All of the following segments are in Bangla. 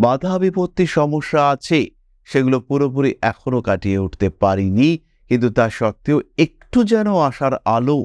বাধা বিপত্তির সমস্যা আছে, সেগুলো পুরোপুরি এখনও কাটিয়ে উঠতে পারিনি, কিন্তু তা সত্ত্বেও একটু যেন আসার আলো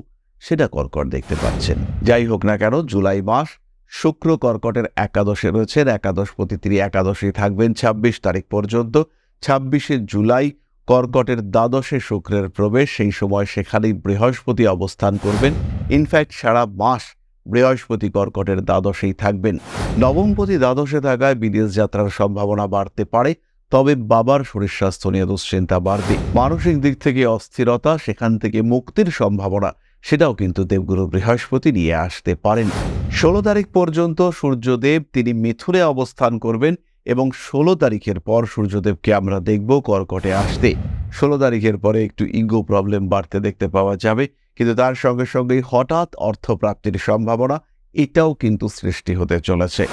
সেটা কর্কট দেখতে পাচ্ছেন। যাই হোক না কেন, জুলাই মাস, শুক্র কর্কটের একাদশে রয়েছেন একাদশপতি তিনি একাদশে থাকবেন ২৬ তারিখ পর্যন্ত। ছাব্বিশে জুলাই, কর্কটের দ্বাদশে শুক্রের প্রবেশ, সেই সময় সেখানেই বৃহস্পতি অবস্থান করবেন। ইনফ্যাক্ট সারা মাস বৃহস্পতি কর্কটের দ্বাদশেই থাকবেন। নবমপতি দ্বাদশে থাকায় বিদেশ যাত্রার সম্ভাবনা বাড়তে পারে, তবে বাবার শরীর স্বাস্থ্য নিয়ে দুশ্চিন্তা বাড়বে। মানসিক দিক থেকে অস্থিরতা, সেখান থেকে মুক্তির সম্ভাবনা, সেটাও কিন্তু দেবগুরু বৃহস্পতি নিয়ে আসতে পারেন। ষোলো তারিখ পর্যন্ত সূর্যদেব তিনি মিথুনে অবস্থান করবেন এবং ষোলো তারিখের পর সূর্যদেবকে আমরা দেখব কর্কটে আসতে। ষোলো তারিখের পরে একটু ইগো প্রবলেম বাড়তে দেখতে পাওয়া যাবে। কিন্তু তার সঙ্গে সঙ্গেই হঠাৎ অর্থপ্রাপ্তির সম্ভাবনা, এটাও কিন্তু সৃষ্টি হতে চলেছে।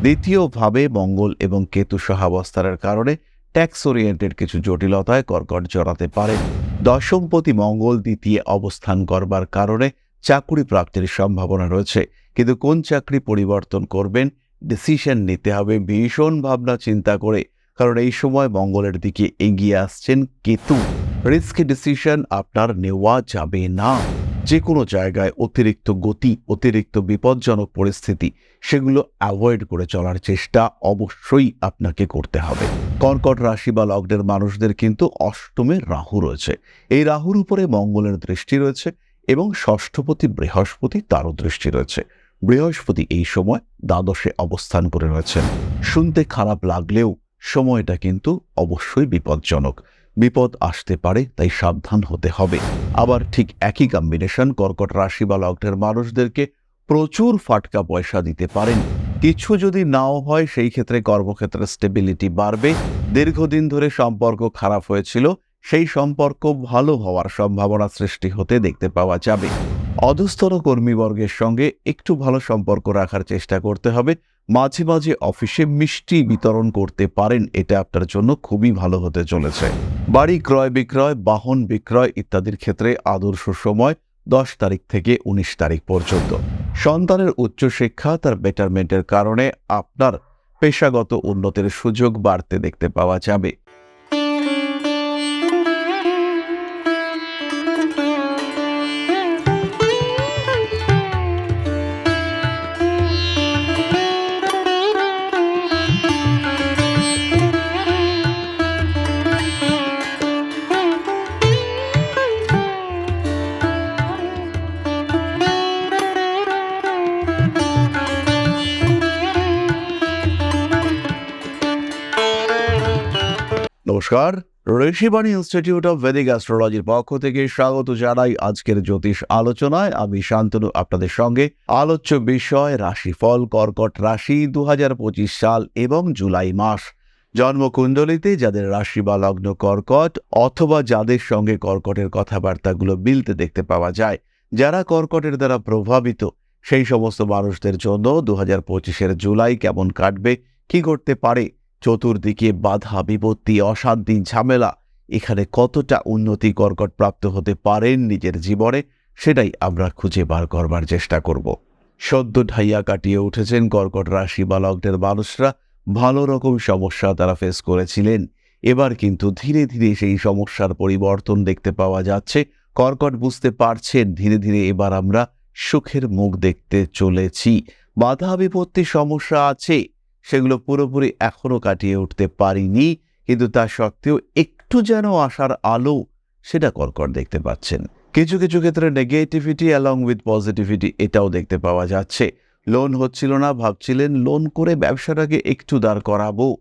দ্বিতীয়ভাবে মঙ্গল এবং কেতু সহাবস্থানের কারণে ট্যাক্স ওরিয়েন্টেড কিছু জটিলতায় কর্কট জড়াতে পারে। দশমপতি মঙ্গল দ্বিতীয় অবস্থান করবার কারণে চাকরি প্রাপ্তির সম্ভাবনা রয়েছে। কিন্তু কোন চাকরি পরিবর্তন করবেন ডিসিশন নিতে হবে ভীষণ ভাবনা চিন্তা করে। কারণ এই সময় মঙ্গলের দিকে এগিয়ে আসছেন কেতু। রিস্ক ডিসিশন আপনার নেওয়া যাবে না। যে কোনো জায়গায় অতিরিক্ত গতি, অতিরিক্ত বিপজ্জনক পরিস্থিতি, সেগুলো অ্যাভয়েড করে চলার চেষ্টা অবশ্যই আপনাকে করতে হবে। কর্কট রাশি বা লগ্নের মানুষদের কিন্তু অষ্টমের রাহু রয়েছে। এই রাহুর উপরে মঙ্গলের দৃষ্টি রয়েছে এবং ষষ্ঠপতি বৃহস্পতি তারও দৃষ্টি রয়েছে। বৃহস্পতি এই সময় দ্বাদশে অবস্থান করে রয়েছেন। শুনতে খারাপ লাগলেও সময়টা কিন্তু অবশ্যই বিপজ্জনক। বিপদ আসতে পারে, তাই সাবধান হতে হবে। আবার ঠিক একই কম্বিনেশন কর্কট রাশি বা লগ্নের মানুষদেরকে প্রচুর ফাটকা পয়সা দিতে পারেন। কিছু যদি নাও হয়, সেই ক্ষেত্রে কর্মক্ষেত্রে স্টেবিলিটি বাড়বে। দীর্ঘদিন ধরে সম্পর্ক খারাপ হয়েছিল, সেই সম্পর্ক ভালো হওয়ার সম্ভাবনা সৃষ্টি হতে দেখতে পাওয়া যাবে। অধস্তর কর্মীবর্গের সঙ্গে একটু ভালো সম্পর্ক রাখার চেষ্টা করতে হবে। মাঝে মাঝে অফিসে মিষ্টি বিতরণ করতে পারেন, এটা আপনার জন্য খুবই ভালো হতে চলেছে। বাড়ি ক্রয় বিক্রয়, বাহন বিক্রয় ইত্যাদির ক্ষেত্রে আদর্শ সময় দশ তারিখ থেকে ১৯ তারিখ পর্যন্ত। সন্তানের উচ্চশিক্ষা তার বেটারমেন্টের কারণে আপনার পেশাগত উন্নতির সুযোগ বাড়তে দেখতে পাওয়া যাবে। নমস্কার, ঋষিবাণী ইনস্টিটিউট অফ ভেদিক অ্যাস্ট্রোলজির পক্ষ থেকে স্বাগত জানাই আজকের জ্যোতিষ আলোচনায়। আমি শান্তনু, আপনাদের সঙ্গে আলোচ্য বিষয়, রাশিফল, কর্কট রাশি দু হাজার পঁচিশ সাল এবং জুলাই মাস। জন্মকুণ্ডলিতে যাদের রাশি বা লগ্ন কর্কট অথবা যাদের সঙ্গে কর্কটের কথাবার্তাগুলো মিলতে দেখতে পাওয়া যায়, যারা কর্কটের দ্বারা প্রভাবিত, সেই সমস্ত মানুষদের জন্য দু হাজার পঁচিশের জুলাই কেমন কাটবে, কি করতে পারে চতুর্দিকে বাধা, বিপত্তি, অশান্তি, ঝামেলা। এখানে কতটা উন্নতি কর্কট প্রাপ্ত হতে পারেন নিজের জীবনে, সেটাই আমরা খুঁজে বার করবার চেষ্টা করব। সদ্য ঢাইয়া কাটিয়ে উঠেছেন কর্কট রাশি বা লগ্নের মানুষরা, ভালো রকম সমস্যা তারা ফেস করেছিলেন। এবার কিন্তু ধীরে ধীরে সেই সমস্যার পরিবর্তন দেখতে পাওয়া যাচ্ছে। কর্কট বুঝতে পারছেন, ধীরে ধীরে এবার আমরা সুখের মুখ দেখতে চলেছি। বাধা, বিপত্তি, সমস্যা আছে। সেগুলো পুরোপুরি এখনও কাটিয়ে উঠতে পারিনি, কিন্তু তা সত্ত্বেও একটু যেন আসার আলো সেটা কর্কট দেখতে পাচ্ছেন। কিছু কিছু ক্ষেত্রে নেগেটিভিটি অ্যালং উইথ পজিটিভিটি এটাও দেখতে পাওয়া যাচ্ছে। লোন হচ্ছিল না, ভাবছিলেন লোন করে ব্যবসাটাকে একটু দাঁড় করাবো।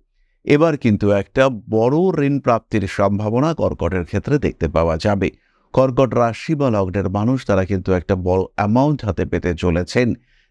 এবার কিন্তু একটা বড় ঋণ প্রাপ্তির সম্ভাবনা কর্কটের ক্ষেত্রে দেখতে পাওয়া যাবে। কর্কট রাশি বা লগ্নের মানুষ তারা কিন্তু একটা বড় অ্যামাউন্ট হাতে পেতে চলেছেন।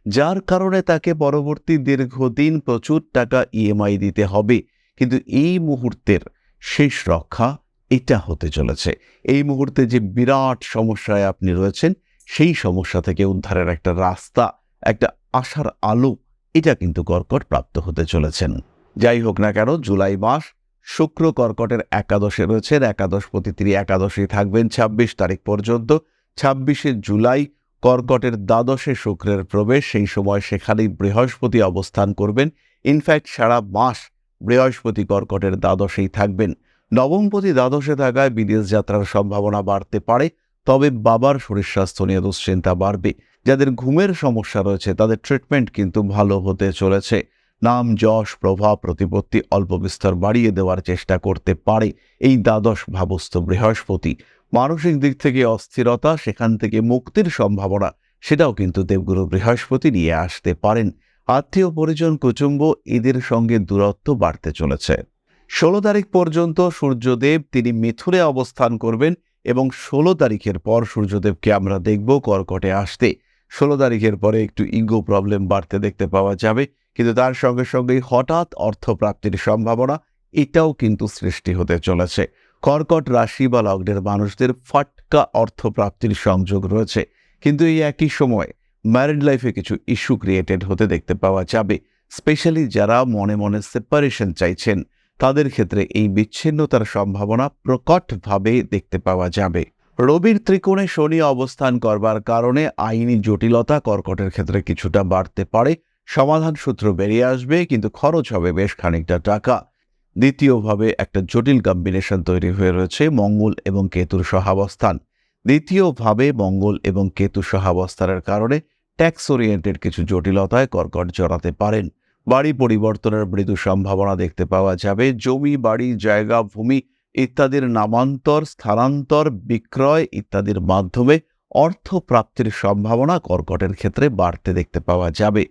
যার কারণে তাকে পরবর্তী দীর্ঘদিন প্রচুর টাকা ইএমআই দিতে হবে। কিন্তু এই মুহূর্তের শেষ রক্ষা এটা হতে চলেছে। এই মুহূর্তে যে বিরাট সমস্যায় আপনি রয়েছেন, সেই সমস্যা থেকে উদ্ধারের একটা রাস্তা, একটা আশার আলো, এটা কিন্তু কর্কট প্রাপ্ত হতে চলেছেন। যাই হোক না কেন, জুলাই মাস, শুক্র কর্কটের একাদশে রয়েছেন। একাদশপতি তিনি একাদশে থাকবেন। ২৬ তারিখ পর্যন্ত, ছাব্বিশে জুলাই কর্কটের দ্বাদশে শুক্রের প্রবেশ, সেই সময় সেখানেই বৃহস্পতি অবস্থান করবেন। ইনফ্যাক্ট সারা মাস বৃহস্পতি কর্কটের দ্বাদশেই থাকবেন। নবমপতি দ্বাদশে থাকায় বিদেশ যাত্রার সম্ভাবনা বাড়তে পারে, তবে বাবার শরীর স্বাস্থ্য নিয়ে দুশ্চিন্তা বাড়বে। যাদের ঘুমের সমস্যা রয়েছে, তাদের ট্রিটমেন্ট কিন্তু ভালো হতে চলেছে। নাম, যশ, প্রভাব, প্রতিপত্তি অল্প বিস্তর বাড়িয়ে দেওয়ার চেষ্টা করতে পারে এই দ্বাদশ ভাবস্থ বৃহস্পতি। মানসিক দিক থেকে অস্থিরতা, সেখান থেকে মুক্তির সম্ভাবনা, সেটাও কিন্তু দেবগুরু বৃহস্পতি নিয়ে আসতে পারেন। আত্মীয় পরিজন কুটুম্ব এদের সঙ্গে দূরত্ব বাড়তে চলেছে। ষোলো তারিখ পর্যন্ত সূর্যদেব তিনি মিথুনে অবস্থান করবেন এবং ষোলো তারিখের পর সূর্যদেবকে আমরা দেখব কর্কটে আসতে। ষোলো তারিখের পরে একটু ইগো প্রবলেম বাড়তে দেখতে পাওয়া যাবে। কিন্তু তার সঙ্গে সঙ্গেই হঠাৎ অর্থপ্রাপ্তির সম্ভাবনা, এটাও কিন্তু সৃষ্টি হতে চলেছে। কর্কট রাশি বা লগ্নের মানুষদের ফাটকা অর্থপ্রাপ্তির সংযোগ রয়েছে। কিন্তু এই একই সময় ম্যারিড লাইফে কিছু ইস্যু ক্রিয়েটেড হতে দেখতে পাওয়া যাবে। স্পেশালি যারা মনে মনে সেপারেশন চাইছেন, তাদের ক্ষেত্রে এই বিচ্ছিন্নতার সম্ভাবনা প্রকটভাবে দেখতে পাওয়া যাবে। রবির ত্রিকোণে শনি অবস্থান করবার কারণে আইনি জটিলতা কর্কটের ক্ষেত্রে কিছুটা বাড়তে পারে। সমাধান সূত্র বেরিয়ে আসবে, কিন্তু খরচ হবে বেশ খানিকটা টাকা। দ্বিতীয়ভাবে একটা জটিল কম্বিনেশন তৈরি হয়ে রয়েছে, মঙ্গল এবং কেতুর সহাবস্থান। দ্বিতীয়ভাবে মঙ্গল এবং কেতু সহাবস্থানের কারণে ট্যাক্স ওরিয়েন্টেড কিছু জটিলতায় কর্কট জড়াতে পারেন। বাড়ি পরিবর্তনের মৃদু সম্ভাবনা দেখতে পাওয়া যাবে, জমি, বাড়ি, জায়গা, ভূমি ইত্যাদির নামান্তর, স্থানান্তর, বিক্রয় ইত্যাদির মাধ্যমে অর্থ প্রাপ্তির সম্ভাবনা কর্কটের ক্ষেত্রে বাড়তে দেখতে পাওয়া যাবে।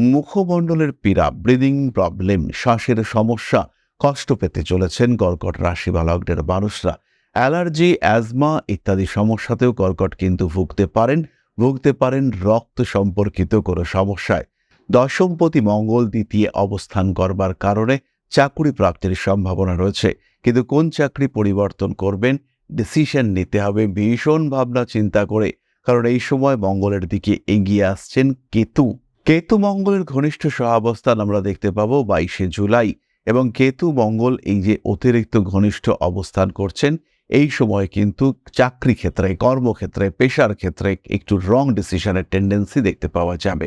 মুখমণ্ডলের পীড়া ব্রিদিং প্রবলেম শ্বাসের সমস্যা কষ্ট পেতে চলেছেন কর্কট রাশি বা লগ্নের মানুষরা। অ্যালার্জি, অ্যাজমা ইত্যাদি সমস্যাতেও কর্কট কিন্তু ভুগতে পারেন ভুগতে পারেন রক্ত সম্পর্কিত কোনো সমস্যায়। দশমপতি মঙ্গল দ্বিতীয় অবস্থান করবার কারণে চাকরি প্রাপ্তির সম্ভাবনা রয়েছে। কিন্তু কোন চাকরি পরিবর্তন করবেন? ডিসিশন নিতে হবে, ভীষণ ভাবনা চিন্তা করে। কারণ এই সময় মঙ্গলের দিকে এগিয়ে আসছেন কেতু। কেতু মঙ্গলের ঘনিষ্ঠ সহাবস্থান আমরা দেখতে পাবো বাইশে জুলাই এবং কেতু মঙ্গল এই যে অতিরিক্ত ঘনিষ্ঠ অবস্থান করছেন, এই সময় কিন্তু চাকরি ক্ষেত্রে, কর্মক্ষেত্রে, পেশার ক্ষেত্রে একটু রং ডিসিশনের টেন্ডেন্সি দেখতে পাওয়া যাবে।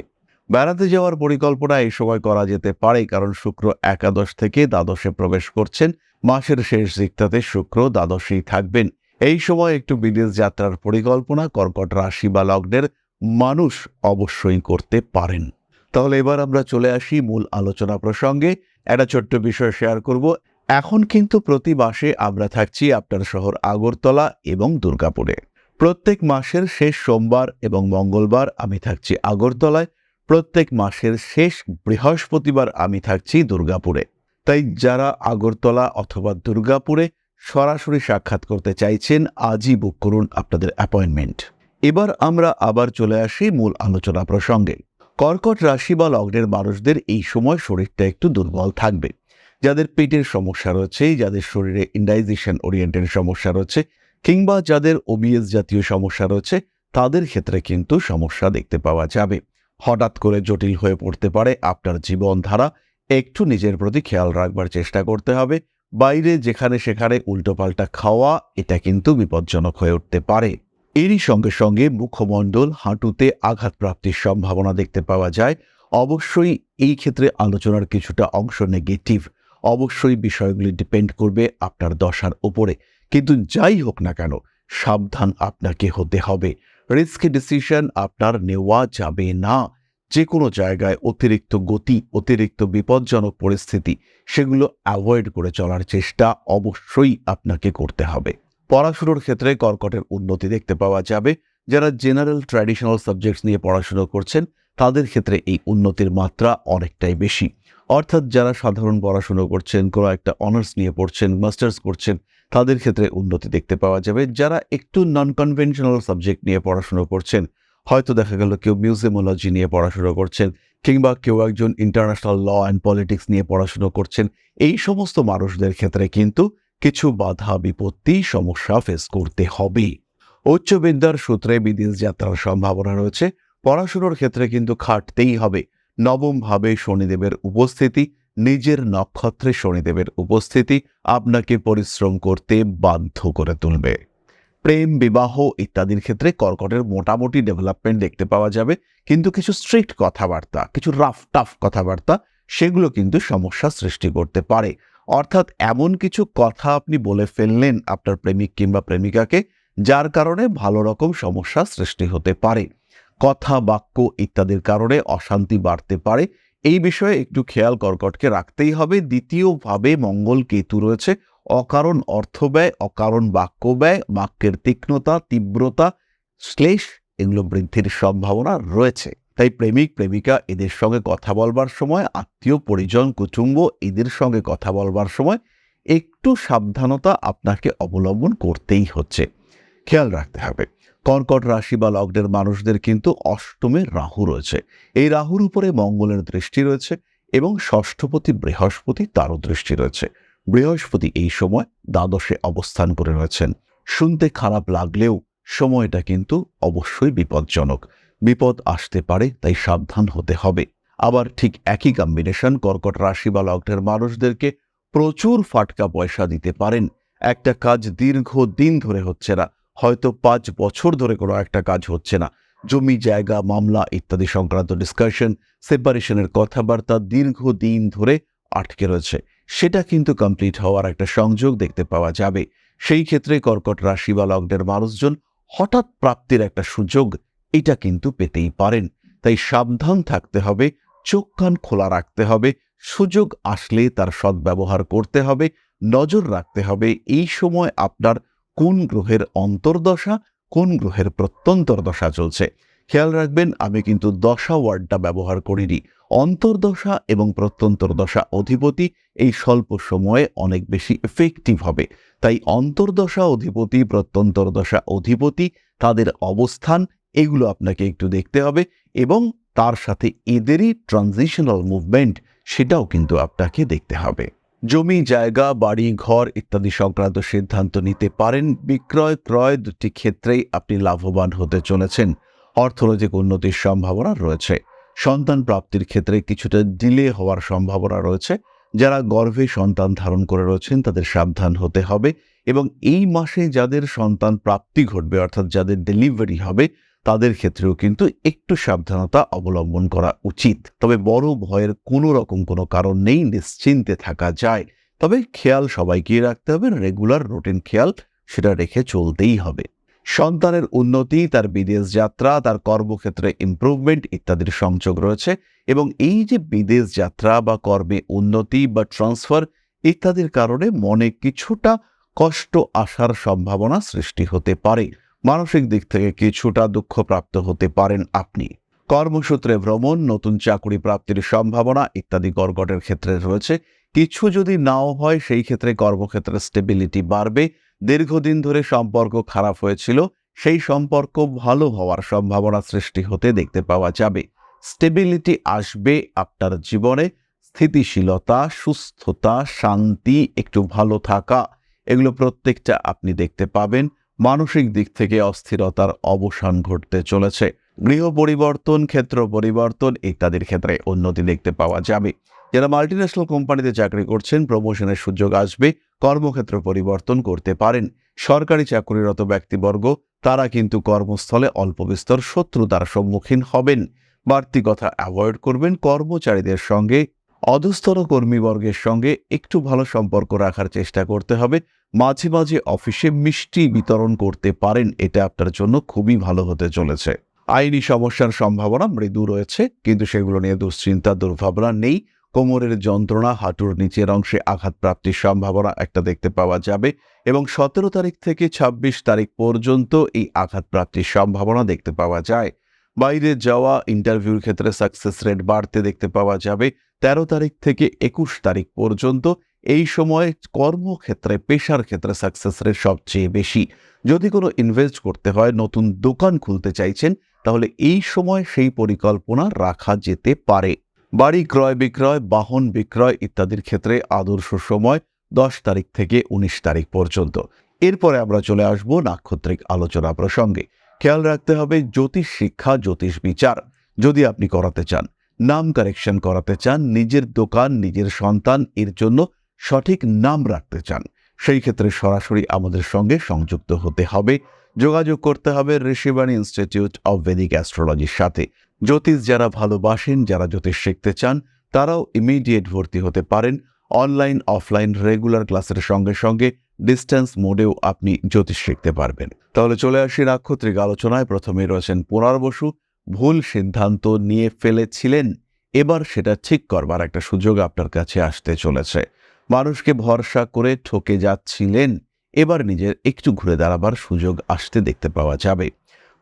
বেড়াতে যাওয়ার পরিকল্পনা এই সময় করা যেতে পারে কারণ শুক্র একাদশ থেকে দ্বাদশে প্রবেশ করছেন, মাসের শেষ দিকটাতে শুক্র দ্বাদশেই থাকবেন। এই সময় একটু বিদেশ যাত্রার পরিকল্পনা, কর্কট রাশি বা লগ্নের মানুষ অবশ্যই করতে পারেন। তাহলে এবার আমরা চলে আসি মূল আলোচনা প্রসঙ্গে। একটা ছোট্ট বিষয় শেয়ার করব। এখন কিন্তু প্রতি মাসে আমরা থাকছি আপনার শহর আগরতলা এবং দুর্গাপুরে। প্রত্যেক মাসের শেষ সোমবার এবং মঙ্গলবার আমি থাকছি আগরতলায়। প্রত্যেক মাসের শেষ বৃহস্পতিবার আমি থাকছি দুর্গাপুরে। তাই যারা আগরতলা অথবা দুর্গাপুরে সরাসরি সাক্ষাৎ করতে চাইছেন, আজই বুক করুন আপনাদের অ্যাপয়েন্টমেন্ট এবার আমরা আবার চলে আসি মূল আলোচনা প্রসঙ্গে। কর্কট রাশি বা লগ্নের মানুষদের এই সময় শরীরটা একটু দুর্বল থাকবে। যাদের পেটের সমস্যা রয়েছে, যাদের শরীরে ইন্ডাইজেশন ওরিয়েন্টেড সমস্যা রয়েছে, কিংবা যাদের ওবিএস জাতীয় সমস্যা রয়েছে, তাদের ক্ষেত্রে কিন্তু সমস্যা দেখতে পাওয়া যাবে। হঠাৎ করে জটিল হয়ে পড়তে পারে আপনার জীবনধারা। একটু নিজের প্রতি খেয়াল রাখবার চেষ্টা করতে হবে। বাইরে যেখানে সেখানে উল্টোপাল্টা খাওয়া, এটা কিন্তু বিপজ্জনক হয়ে উঠতে পারে। এরই সঙ্গে সঙ্গে মুখমণ্ডল হাঁটুতে আঘাতপ্রাপ্তির সম্ভাবনা দেখতে পাওয়া যায়। অবশ্যই এই ক্ষেত্রে আলোচনার কিছুটা অংশ নেগেটিভ। অবশ্যই বিষয়গুলি ডিপেন্ড করবে আপনার দশার ওপরে। কিন্তু যাই হোক না কেন, সাবধান আপনাকে হতে হবে। রিস্ক ডিসিশন আপনার নেওয়া যাবে না। যে কোনো জায়গায় অতিরিক্ত গতি, অতিরিক্ত বিপজ্জনক পরিস্থিতি, সেগুলো অ্যাভয়েড করে চলার চেষ্টা অবশ্যই আপনাকে করতে হবে। পড়াশুনোর ক্ষেত্রে কর্কটের উন্নতি দেখতে পাওয়া যাবে। যারা জেনারেল ট্র্যাডিশনাল সাবজেক্টস নিয়ে পড়াশুনো করছেন, তাদের ক্ষেত্রে এই উন্নতির মাত্রা অনেকটাই বেশি। অর্থাৎ যারা সাধারণ পড়াশুনো করছেন, কোনো একটা অনার্স নিয়ে পড়ছেন মাস্টার্স করছেন, তাদের ক্ষেত্রে উন্নতি দেখতে পাওয়া যাবে। যারা একটু নন কনভেনশনাল সাবজেক্ট নিয়ে পড়াশুনো করছেন, হয়তো দেখা গেল কেউ মিউজিয়ামোলজি নিয়ে পড়াশুনো করছেন, কিংবা কেউ একজন ইন্টারন্যাশনাল ল অ্যান্ড পলিটিক্স নিয়ে পড়াশুনো করছেন, এই সমস্ত মানুষদের ক্ষেত্রে কিন্তু কিছু বাধা বিপত্তি সমস্যা ফেস করতে হবে। উচ্চ বিদ্যার সূত্রে বিদেশ যাত্রার সম্ভাবনা রয়েছে। পড়াশুনোর ক্ষেত্রে কিন্তু খাটতেই হবে। নবম ভাবে শনিদেবের উপস্থিতি, নিজের নক্ষত্রে শনিদেবের উপস্থিতি আপনাকে পরিশ্রম করতে বাধ্য করে তুলবে। প্রেম, বিবাহ ইত্যাদির ক্ষেত্রে কর্কটের মোটামুটি ডেভেলপমেন্ট দেখতে পাওয়া যাবে। কিন্তু কিছু স্ট্রিক্ট কথাবার্তা, কিছু রাফ টাফ কথাবার্তা, সেগুলো কিন্তু সমস্যা সৃষ্টি করতে পারে। অর্থাৎ এমন কিছু কথা আপনি বলে ফেললেন আপনার প্রেমিক কিংবা প্রেমিকাকে, যার কারণে ভালো রকম সমস্যা সৃষ্টি হতে পারে। কথা, বাক্য ইত্যাদির কারণে অশান্তি বাড়তে পারে। এই বিষয়ে একটু খেয়াল কর্কটকে রাখতেই হবে। দ্বিতীয়ভাবে মঙ্গল কেতু রয়েছে। অকারণ অর্থ ব্যয়, অকারণ বাক্য ব্যয়, বাক্যের তীক্ষ্ণতা, তীব্রতা, শ্লেষ এগুলো বৃদ্ধির সম্ভাবনা রয়েছে। তাই প্রেমিক, প্রেমিকা এদের সঙ্গে কথা বলবার সময়, আত্মীয়, পরিজন, কুটুম্ব এদের সঙ্গে কথা বলবার সময় একটু সাবধানতা আপনাকে অবলম্বন করতেই হচ্ছে। খেয়াল রাখতে হবে। কর্কট রাশি বা লগ্নের মানুষদের কিন্তু অষ্টমে রাহু রয়েছে। এই রাহুর উপরে মঙ্গলের দৃষ্টি রয়েছে এবং ষষ্ঠপতি বৃহস্পতি তারও দৃষ্টি রয়েছে। বৃহস্পতি এই সময় দ্বাদশে অবস্থান করে রয়েছেন। শুনতে খারাপ লাগলেও সময়টা কিন্তু অবশ্যই বিপজ্জনক। বিপদ আসতে পারে, তাই সাবধান হতে হবে। আবার ঠিক একই কম্বিনেশন কর্কট রাশি বা লগ্নের মানুষদেরকে প্রচুর ফাটকা পয়সা দিতে পারেন। একটা কাজ দীর্ঘ দিন ধরে হচ্ছে না, হয়তো পাঁচ বছর ধরে কোনো একটা কাজ হচ্ছে না। জমি, জায়গা, মামলা ইত্যাদি সংক্রান্ত ডিসকাশন সেপারেশনের কথাবার্তা দীর্ঘদিন ধরে আটকে রয়েছে। সেটা কিন্তু কমপ্লিট হওয়ার একটা সংযোগ দেখতে পাওয়া যাবে। সেই ক্ষেত্রে কর্কট রাশি বা লগ্নের মানুষজন হঠাৎ প্রাপ্তির একটা সুযোগ এটা কিন্তু পেতেই পারেন। তাই সাবধান থাকতে হবে, চোখ কান খোলা রাখতে হবে, সুযোগ আসলে তার সদ্ব্যবহার করতে হবে, নজর রাখতে হবে এই সময় আপনার কোন গ্রহের অন্তর্দশা, কোন গ্রহের প্রত্যন্তর দশা চলছে। খেয়াল রাখবেন, আমি কিন্তু দশা ওয়ার্ডটা ব্যবহার করিনি। অন্তর্দশা এবং প্রত্যন্তর দশা অধিপতি এই স্বল্প সময়ে অনেক বেশি এফেক্টিভ হবে। তাই অন্তর্দশা অধিপতি প্রত্যন্তর দশা অধিপতি, তাদের অবস্থান এগুলো আপনাকে একটু দেখতে হবে এবং তার সাথে এদেরই ট্রানজিশনাল মুভমেন্ট সেটাও কিন্তু আপনাকে দেখতে হবে। জমি, জায়গা, বাড়ি, ঘর ইত্যাদি সংক্রান্ত সিদ্ধান্ত নিতে পারেন। বিক্রয়, ক্রয় দুটি ক্ষেত্রেই আপনি লাভবান হতে চলেছেন। অর্থনৈতিক উন্নতির সম্ভাবনা রয়েছে। সন্তান প্রাপ্তির ক্ষেত্রে কিছুটা ডিলে হওয়ার সম্ভাবনা রয়েছে। যারা গর্ভে সন্তান ধারণ করে রয়েছেন তাদের সাবধান হতে হবে এবং এই মাসে যাদের সন্তান প্রাপ্তি ঘটবে অর্থাৎ যাদের ডেলিভারি হবে তাদের ক্ষেত্রেও কিন্তু একটু সাবধানতা অবলম্বন করা উচিত। তবে বড় ভয়ের কোনো রকম কোনো কারণ নেই, নিশ্চিন্তে থাকা যায়। তবে খেয়াল সবাইকেই রাখতে হবে রেগুলার রুটিন খেয়াল সেটা রেখে চলতেই হবে। সন্তানের উন্নতি, তার বিদেশ যাত্রা, তার কর্মক্ষেত্রে ইমপ্রুভমেন্ট ইত্যাদির সংযোগ রয়েছে এবং এই যে বিদেশ যাত্রা বা কর্মে উন্নতি বা ট্রান্সফার ইত্যাদির কারণে মনে কিছুটা কষ্ট আসার সম্ভাবনা সৃষ্টি হতে পারে। মানসিক দিক থেকে কিছুটা দুঃখপ্রাপ্ত হতে পারেন আপনি। কর্মসূত্রে ভ্রমণ, নতুন চাকরি প্রাপ্তির সম্ভাবনা ইত্যাদি কর্কটের ক্ষেত্রে রয়েছে। কিছু যদি নাও হয়, সেই ক্ষেত্রে কর্মক্ষেত্রে স্টেবিলিটি বাড়বে। দীর্ঘদিন ধরে সম্পর্ক খারাপ হয়েছিল, সেই সম্পর্ক ভালো হওয়ার সম্ভাবনা সৃষ্টি হতে দেখতে পাওয়া যাবে। স্টেবিলিটি আসবে আপনার জীবনে। স্থিতিশীলতা, সুস্থতা, শান্তি, একটু ভালো থাকা, এগুলো প্রত্যেকটা আপনি দেখতে পাবেন। মানসিক দিক থেকে অস্থিরতার অবসান ঘটতে চলেছে। গৃহ পরিবর্তন, ক্ষেত্র পরিবর্তন ইত্যাদির ক্ষেত্রে উন্নতি দেখতে পাওয়া যাবে। যারা মাল্টিন্যাশনাল কোম্পানিতে চাকরি করছেন প্রমোশনের সুযোগ আসবে, কর্মক্ষেত্র পরিবর্তন করতে পারেন। সরকারি চাকরিরত ব্যক্তিবর্গ, তারা কিন্তু কর্মস্থলে অল্প বিস্তর শত্রুতার সম্মুখীন হবেন। বাড়তি কথা অ্যাভয়েড করবেন কর্মচারীদের সঙ্গে অধস্তর কর্মীবর্গের সঙ্গে একটু ভালো সম্পর্ক রাখার চেষ্টা করতে হবে। মাঝে মাঝে অফিসে মিষ্টি বিতরণ করতে পারেন, এটা আপনার জন্য খুবই ভালো হতে চলেছে। আইনি সমস্যার সম্ভাবনা, মৃদু রয়েছে, কিন্তু সেগুলো নিয়ে দুশ্চিন্তা, দুর্ভাবনা নেই। কোমরের যন্ত্রণা, হাঁটুর নিচের অংশে আঘাত প্রাপ্তির সম্ভাবনা একটা দেখতে পাওয়া যাবে এবং সতেরো তারিখ থেকে ২৬ তারিখ পর্যন্ত এই আঘাত প্রাপ্তির সম্ভাবনা দেখতে পাওয়া যায়। বাইরে যাওয়া, ইন্টারভিউর ক্ষেত্রে সাকসেস রেট বাড়তে দেখতে পাওয়া যাবে। ১৩ তারিখ থেকে একুশ তারিখ পর্যন্ত এই সময় কর্মক্ষেত্রে, পেশার ক্ষেত্রে সাকসেস রেট সবচেয়ে বেশি। যদি কোনো ইনভেস্ট করতে হয়, নতুন দোকান খুলতে চাইছেন, তাহলে এই সময় সেই পরিকল্পনা রাখা যেতে পারে। বাড়ি ক্রয় বিক্রয়, বাহন বিক্রয় ইত্যাদির ক্ষেত্রে আদর্শ সময় দশ তারিখ থেকে ১৯ তারিখ পর্যন্ত। এরপরে আমরা চলে আসব নাক্ষত্রিক আলোচনা প্রসঙ্গে। খেয়াল রাখতে হবে, জ্যোতিষ শিক্ষা, জ্যোতিষ বিচার। যদি আপনি করাতে চান নাম কারেকশন করাতে চান, নিজের দোকান, নিজের সন্তান, এর জন্য সঠিক নাম রাখতে চান। সেই ক্ষেত্রে সরাসরি আমাদের সঙ্গে সংযুক্ত হতে হবে। যোগাযোগ করতে হবে ঋষিবাণী ইনস্টিটিউট অব ভেদিক অ্যাস্ট্রোলজির সাথে। জ্যোতিষ যারা ভালোবাসেন, যারা জ্যোতিষ শিখতে চান, তারাও ইমিডিয়েট ভর্তি হতে পারেন। অনলাইন অফলাইন রেগুলার ক্লাসের সঙ্গে সঙ্গে ডিস্টেন্স মোডেও আপনি জ্যোতিষ শিখতে পারবেন। তাহলে চলে আসি নাক্ষত্রিক আলোচনায়। প্রথমে রয়েছেন পুনর বসু ভুল সিদ্ধান্ত নিয়ে ফেলেছিলেন, এবার সেটা ঠিক করবার একটা সুযোগ আপনার কাছে আসতে চলেছে। মানুষকে ভরসা করে ঠকে যাচ্ছিলেন, এবার নিজের একটু ঘুরে দাঁড়াবার সুযোগ আসতে দেখতে পাওয়া যাবে।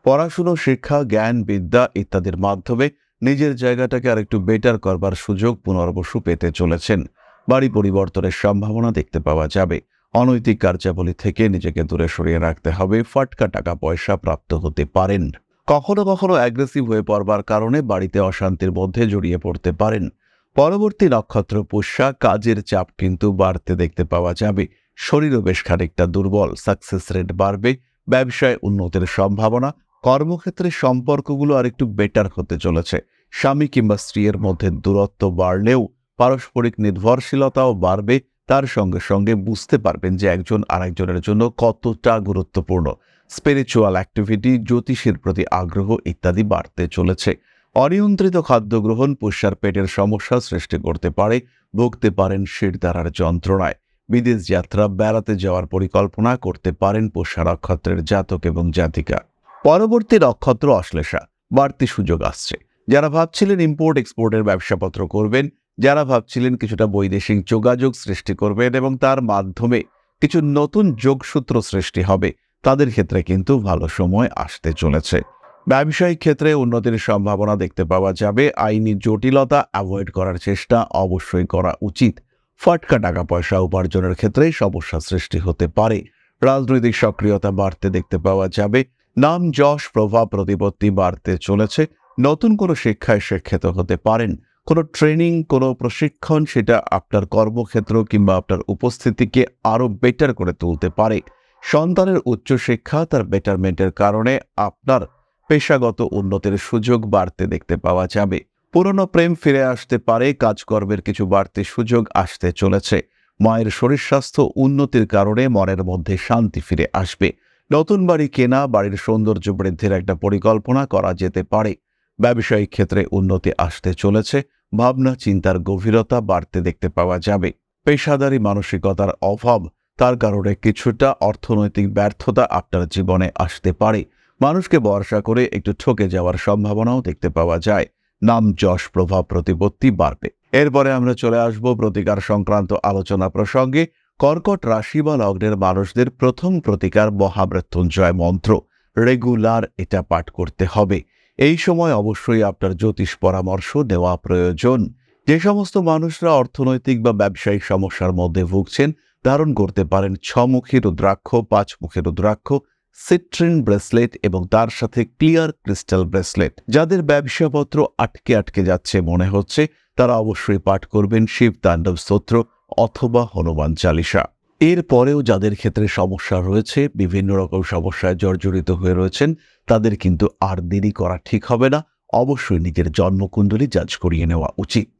পড়াশুনো, শিক্ষা, জ্ঞান, বিদ্যা ইত্যাদির মাধ্যমে নিজের জায়গাটাকে আরেকটু বেটার করবার সুযোগ পুনর্বসু পেতে চলেছেন। বাড়ি পরিবর্তনের সম্ভাবনা দেখতে পাওয়া যাবে। অনৈতিক কার্যাবলী থেকে নিজেকে দূরে সরিয়ে রাখতে হবে, ফাটকা টাকা পয়সা প্রাপ্ত হতে পারেন। কখনো কখনো অ্যাগ্রেসিভ হয়ে পড়বার কারণে বাড়িতে অশান্তির মধ্যে জড়িয়ে পড়তে পারেন। পরবর্তী নক্ষত্র পুষ্যা, কাজের চাপ কিন্তু বাড়তে দেখতে পাওয়া যাবে। শরীরও বেশ খানিকটা দুর্বল সাকসেস রেট বাড়বে, ব্যবসায় উন্নতির সম্ভাবনা, কর্মক্ষেত্রে সম্পর্কগুলো আরেকটু বেটার হতে চলেছে। স্বামী কিংবা স্ত্রীর মধ্যে দূরত্ব বাড়লেও পারস্পরিক নির্ভরশীলতাও বাড়বে। তার সঙ্গে সঙ্গে বুঝতে পারবেন যে একজন আরেকজনের জন্য কতটা গুরুত্বপূর্ণ। স্পিরিচুয়াল অ্যাক্টিভিটি জ্যোতিষের প্রতি আগ্রহ ইত্যাদি বাড়তে চলেছে। অনিয়ন্ত্রিত খাদ্য গ্রহণ পুষ্যার পেটের সমস্যা সৃষ্টি করতে পারে, ভুগতে পারেন শিরদারার যন্ত্রণায়। বিদেশ যাত্রা, বেড়াতে যাওয়ার পরিকল্পনা করতে পারেন পোষা নক্ষত্রের জাতক এবং জাতিকা। পরবর্তী নক্ষত্র অশ্লেষা, বাড়তি সুযোগ আসছে। যারা ভাবছিলেন ইম্পোর্ট এক্সপোর্টের ব্যবসাপত্র করবেন, যারা ভাবছিলেন কিছুটা বৈদেশিক যোগাযোগ সৃষ্টি করবেন এবং তার মাধ্যমে কিছু নতুন যোগসূত্র সৃষ্টি হবে তাদের ক্ষেত্রে কিন্তু ভালো সময় আসতে চলেছে। ব্যবসায়িক ক্ষেত্রে উন্নতির সম্ভাবনা দেখতে পাওয়া যাবে। আইনি জটিলতা অ্যাভয়েড করার চেষ্টা অবশ্যই করা উচিত। ফাটকা টাকা পয়সা উপার্জনের ক্ষেত্রে সমস্যা সৃষ্টি হতে পারে। রাজনৈতিক সক্রিয়তা বাড়তে দেখতে পাওয়া যাবে। নাম যশ প্রভাব প্রতিপত্তি বাড়তে চলেছে। নতুন কোনো শিক্ষায় শিক্ষিত হতে পারেন। কোনো ট্রেনিং, কোনো প্রশিক্ষণ সেটা আপনার কর্মক্ষেত্র কিংবা আপনার উপস্থিতিকে আরও বেটার করে তুলতে পারে। সন্তানের উচ্চশিক্ষা তার বেটারমেন্টের কারণে আপনার পেশাগত উন্নতির সুযোগ বাড়তে দেখতে পাওয়া যাবে। পুরনো প্রেম ফিরে আসতে পারে, কাজকর্মের কিছু বাড়তি সুযোগ আসতে চলেছে। মায়ের শরীর স্বাস্থ্য উন্নতির কারণে মনের মধ্যে শান্তি ফিরে আসবে। নতুন বাড়ি কেনা, বাড়ির সৌন্দর্য বৃদ্ধির একটা পরিকল্পনা করা যেতে পারে। ব্যবসায়িক ক্ষেত্রে উন্নতি আসতে চলেছে ভাবনা চিন্তার গভীরতা বাড়তে দেখতে পাওয়া যাবে। পেশাদারি মানসিকতার অভাব তার কারণে কিছুটা অর্থনৈতিক ব্যর্থতা আপনার জীবনে আসতে পারে। মানুষকে ভরসা করে একটু ঠকে যাওয়ার সম্ভাবনাও দেখতে পাওয়া যায়। নাম যশ প্রভাব প্রতিপত্তি বাড়বে। এরপরে আমরা চলে আসব প্রতিকার সংক্রান্ত আলোচনা প্রসঙ্গে। কর্কট রাশি বা লগ্নের মানুষদের প্রথম প্রতিকার মহামৃত্যুঞ্জয় মন্ত্র। রেগুলার এটা পাঠ করতে হবে। এই সময় অবশ্যই আপনার জ্যোতিষ পরামর্শ নেওয়া প্রয়োজন। যে সমস্ত মানুষরা অর্থনৈতিক বা ব্যবসায়িক সমস্যার মধ্যে ভুগছেন ধারণ করতে পারেন ছমুখী রুদ্রাক্ষ, পাঁচমুখী রুদ্রাক্ষ, সিট্রিন ব্রেসলেট এবং তার সাথে ক্লিয়ার ক্রিস্টাল ব্রেসলেট। যাদের ব্যবসাপত্র আটকে আটকে যাচ্ছে মনে হচ্ছে, তারা অবশ্যই পাঠ করবেন শিব তাণ্ডব স্তোত্র অথবা হনুমান চালিসা এরপরেও যাদের ক্ষেত্রে সমস্যা রয়েছে, বিভিন্ন রকম সমস্যায় জর্জরিত হয়ে রয়েছেন, তাদের কিন্তু আর দেরি করা ঠিক হবে না। অবশ্যই নিজের জন্মকুণ্ডলী যাচ করিয়ে নেওয়া উচিত।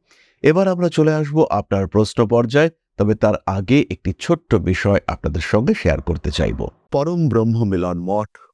এবার আমরা চলে আসব আপনার প্রশ্ন পর্যায়ে। তবে তার আগে একটি ছোট্ট বিষয় আপনাদের সঙ্গে শেয়ার করতে চাইব। পরম ব্রহ্ম মিলন মঠ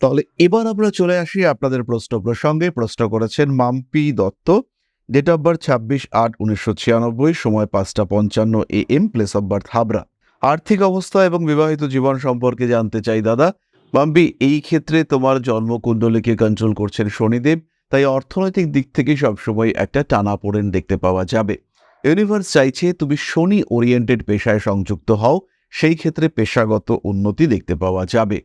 তাহলে এবার আমরা চলে আসি আপনাদের প্রশ্ন প্রসঙ্গে। প্রশ্ন করেছেন Mampi Dutta date of birth ছাব্বিশ আট উনিশশো ছিয়ানব্বই, সময় পাঁচটা পঞ্চান্ন A M place of birth Habra. আর্থিক অবস্থা এবং বিবাহিত জীবন সম্পর্কে জানতে চাই দাদা। মাম্পি, এই ক্ষেত্রে তোমার জন্মকুণ্ডলীকে কন্ট্রোল করছেন শনিদেব, তাই অর্থনৈতিক দিক থেকে সবসময় একটা টানাপোড়েন দেখতে পাওয়া যাবে। ইউনিভার্স চাইছে তুমি শনি ওরিয়েন্টেড পেশায় সংযুক্ত হও, সেই ক্ষেত্রে পেশাগত উন্নতি দেখতে পাওয়া যাবে।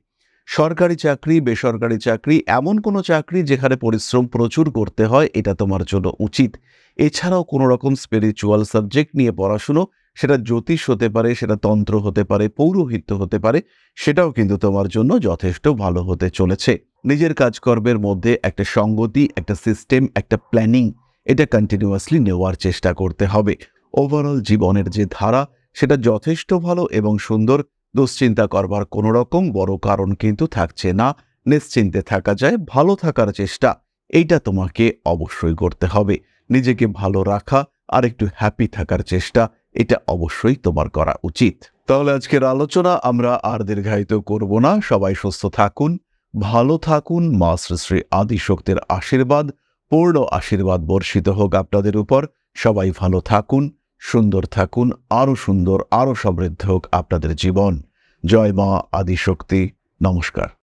সরকারি চাকরি, বেসরকারি চাকরি, এমন কোনো চাকরি যেখানে পরিশ্রম প্রচুর করতে হয়, এটা তোমার জন্য উচিত। এছাড়াও কোনো রকম স্পিরিচুয়াল সাবজেক্ট নিয়ে পড়াশুনো, সেটা জ্যোতিষ হতে পারে, সেটা তন্ত্র হতে পারে, পৌরোহিত্য হতে পারে, সেটাও কিন্তু তোমার জন্য যথেষ্ট ভালো হতে চলেছে। নিজের কাজকর্মের মধ্যে একটা সঙ্গতি, একটা সিস্টেম একটা প্ল্যানিং এটা কন্টিনিউয়াসলি নেওয়ার চেষ্টা করতে হবে। ওভারঅল জীবনের যে ধারা, সেটা যথেষ্ট ভালো এবং সুন্দর দুশ্চিন্তা করবার কোনো রকম বড় কারণ কিন্তু থাকছে না। নিশ্চিন্তে থাকা যায়, ভালো থাকার চেষ্টা, এইটা তোমাকে অবশ্যই করতে হবে। নিজেকে ভালো রাখা, আর একটু হ্যাপি থাকার চেষ্টা, এটা অবশ্যই তোমার করা উচিত। তাহলে আজকের আলোচনা আমরা আর দীর্ঘায়িত করব না। সবাই সুস্থ থাকুন, ভালো থাকুন, মা শ্রী শ্রী আদিশক্তির আশীর্বাদ, পূর্ণ আশীর্বাদ বর্ষিত হোক আপনাদের উপর। সবাই ভালো থাকুন সুন্দর থাকুন আরও সুন্দর আরও সমৃদ্ধ হোক আপনাদের জীবন। জয় মা আদিশক্তি। নমস্কার।